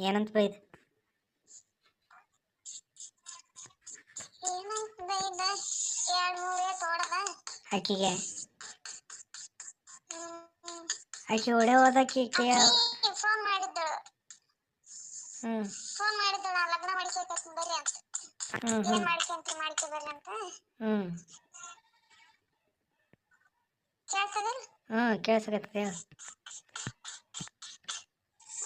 ಏನಂತ ಬೈದು? ಆಕಿಗೆ? ಆಕೆ ಹೊಡೆ ಹೋದಕ್ಕೆ ಕೇ ಫೋನ್ ಮಾಡಿದ್ದಳು ಹ್ಮ್. ಫೋನ್ ಮಾಡಿದ್ದಳು ಲಗ್ನ ಮಾಡ್ಕೊತೀನಿ ಬರ್ರಿ ಅಂತ. ಏನ್ ಮಾಡ್ಕೊ ಬರ್ರಿ ಅಂತ ಹ್ಞೂ ಹ್ಞೂ ಕೇಳಿಸ್ಕತ್ತದ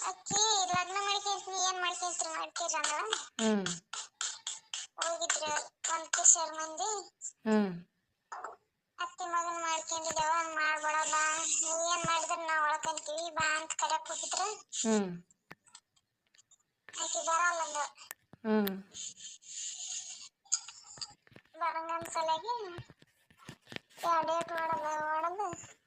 ಅಕ್ಕಿ ಲಗ್ನ ಮಾಡ್ಕೊಂತೀನಿ. ಏನ್ ಮಾಡ್ಕೊಂತೀರಿ ಮಾಡ್ತೀರಿ ಅಂದಳ ಹ್ಞೂ ಹೋಗಿದ್ರು ಒಂದ್ ಕಿಶೋರ್ ಮಂದಿ. ಹ್ಞೂ ಅತ್ತಿ ಮಗನ್ ಮಾಡ್ಕೊಂಡಿದ್ದೇವ ಮಾಡ್ಬೇಡಲ್ಲ ನೀವ್ ಏನ್ ಮಾಡಿದ್ರ ನಾವ್ ಒಳ್ಕಂತೀವಿ ಬಾ ಅಂತ ಕರ್ಯಾಕ್ ಹೋಗಿದ್ರ. ಹ್ಞೂ ಆಕಿ ಬರಲ್ಲ ಅಂದ ಹ್ಞೂ ಬರಂಗನ್ ಸಲಗಿ ಯಾವ ಡೇಟ್ ಹ್ಞೂ ಬೈದ್ನ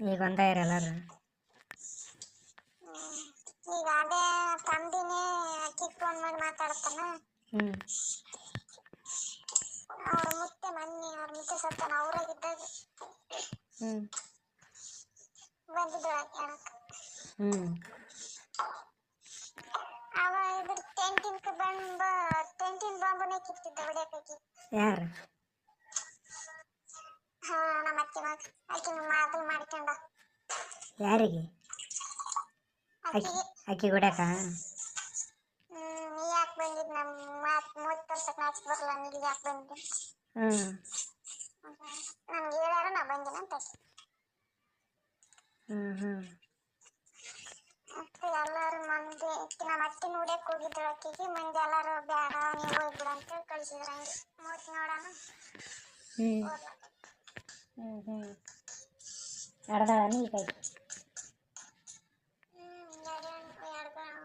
ಈಗ ಒಂದಾಯ್ರ ಇರಲ್ಲ ಈಗ ಅದೇ ತಂದಿನೇ ಅಕ್ಕಿ ಫೋನ್ ಮಾಡಿ ಮಾತಾಡ್ತಾನ. ಹ್ಮ್. ಅವ್ರ ಮುತ್ತೆ ಮನ್ನಿ ಅವ್ರ ಮುತ್ತೆ ಸತ್ತಾನ ಅವ್ರಾಗಿದ್ದಾಗ ಹ್ಮ್. ಬಂದಿದ್ರು ಹೇಳಕ್ ಹ್ಞೂ ಅವ ಇದ್ರ ಟೆಂಟಿನ ಬಂಬ ಟೆಂಟಿನ ಬಾಂಬನೇ ಕಿತ್ತಿದ್ದ ಹೊಡಿಯಕಾಕಿ ಯಾರು? ಹಾ ಮಗ ಮಾತು ಮಾಡ್ಕೊಂಡ. ಯಾರಿಗೆ? ಅಕ್ಕಿ ಕೊಡಕ ಹ್ಮ್ ನೀ ಯಾಕೆ ಬಂದಿದ್? ನಮ್ಮ ಮಾತ್ ಮೂವತ್ತು ವರ್ಷಕ್ಕೆ ನಾಚಿಕ್ ಬರಲ್ಲ ನೀ ಯಾಕೆ ಬಂದಿದ್ದೆ? ಹ್ಞೂ ನಮ್ಗೆ ಹೇಳ್ಯಾರ ನಾ ಬಂದಿನ ಅಂತ ಹ್ಮ್ ಹ್ಞೂ ಮತ್ತೆ ಎಲ್ಲಾರು ಮಂದಿ ನಮ್ಮ ಅತ್ತೆ ನೋಡಕ್ಕೆ ಹೋಗಿದ್ರು ಆಕಿಗೆ. ಮಂದಿ ಎಲ್ಲಾರು ಬೇಡ ನೀವು ಹೋಗ್ಬಿಡು ಅಂತ ಕಳಿಸಿದ್ರು ಹಂಗೆ. ಮೂವತ್ತು ನೋಡೋಣ. ಹ್ಮ್. ಎರಡು ಎರಡು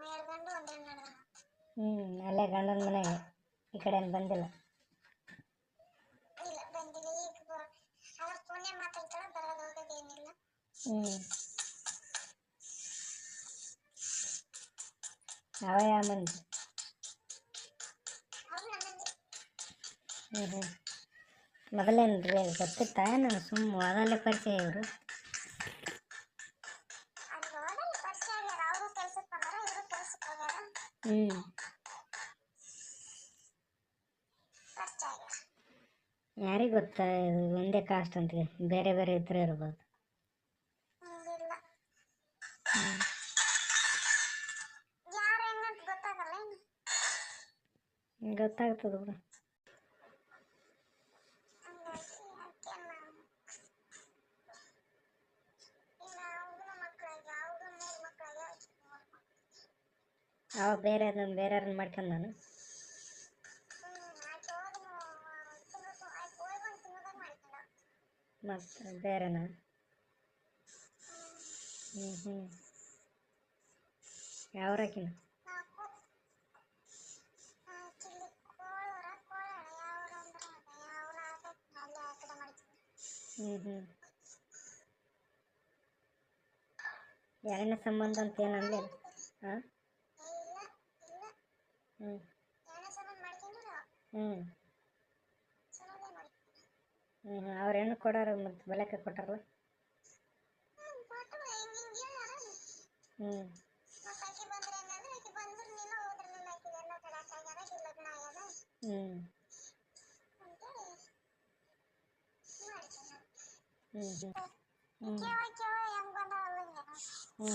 ಎರಡು ಗಂಡು ಒಂದು ಹೆಣ್ಣು ನಡೆದ ಹ್ಞೂ ಅಲ್ಲೇ ಗಂಡನ ಮನೆಗೆ ಈ ಕಡೆ ಏನು ಬಂದಿಲ್ಲ ಇಲ್ಲ ಬಂದಿಲ್ಲ ಈಗ ಬ- ಅವ್ರ ಫೋನ್ಯಾಗ ಮಾತಾಡ್ತಾಳ ಬರೋದು ಹೋಗೋದು ಏನಿಲ್ಲ ಹ್ಞೂ ಅವ ಯಾವ ಮಂದಿ ಅವ್ರು ನಮ್ಮಂದಿ ಹ್ಞೂ ಹ್ಞೂ ಮೊದಲೇನು ರೀ ಗೊತ್ತಿತ್ತಾ? ಏನು ಸುಮ್ಮ ಅದಲ್ಲೇ ಪರಿಚಯ ಇವರು? ಹ್ಞೂ ಯಾರಿಗೆ ಗೊತ್ತಾ ಇದು ಒಂದೇ ಕಾಸ್ಟ್ ಅಂತ? ಬೇರೆ ಬೇರೆ ಇದ್ರೆ ಇರ್ಬೋದು. ಗೊತ್ತಾಗ್ತದೆ ಬಿಡು. ಅವ ಬೇರೆ ಅದನ್ನು ಬೇರೆಯವ್ರನ್ನ ಮಾಡ್ಕೊಂಡು ನಾನು. ಮತ್ತೆ ಬೇರೆನಾ? ಹ್ಞೂ ಹ್ಞೂ ಯಾವ್ರಾಕಿನ? ಹ್ಞೂ ಹ್ಞೂ ಎರಡನೇ ಸಂಬಂಧ ಅಂತ ಏನು ಹಾ ಹ್ಞೂ ಎರಡನೇ ಸಂಬಂಧ ಮಾಡ್ಕೊಂಡಿಲ್ಲ ಹ್ಞೂ ಚಲೋದೇ ಮಾಡ್ಕೊಂಡ ಹ್ಞೂ ಹ್ಞೂ ಅವ್ರು ಹೆಣ್ಣು ಕೊಡೋರು ಮತ್ತು ಬೆಳಕ್ಕೆ ಕೊಟ್ಟಾರಲ್ಲ ಹ್ಮ್ ಫೋಟೋ ಹಿಂಗ್ ಹಿಂಗ್ ಹೇಳ್ಯಾರ ಹ್ಞೂ ಮತ್ತೆ ಆಕೆ ಬಂದ್ರೆ ಹೆಂಗಂದ್ರೆ ಆಕೆ ಬಂದ್ರಲಿಲ್ಲ ಹೋದ್ರಲಿಲ್ಲ ಆಕೆ ಎಲ್ಲ ತಡಕ ಆಗ್ಯದ ಆಕೆ ಲಗ್ನ ಆಗ್ಯದ ಹ್ಞೂ ಅಂತೇಳಿ ಮಾಡ್ಕೊಂಡ ಹ್ಞೂ ಹ್ಞೂ ಹ್ಞೂ ಕೇವ ಕೇವ ಹೆಂಗ್ ಬಂದಾವಲ್ಲ ಹಿಂಗೆ ಹ್ಞೂ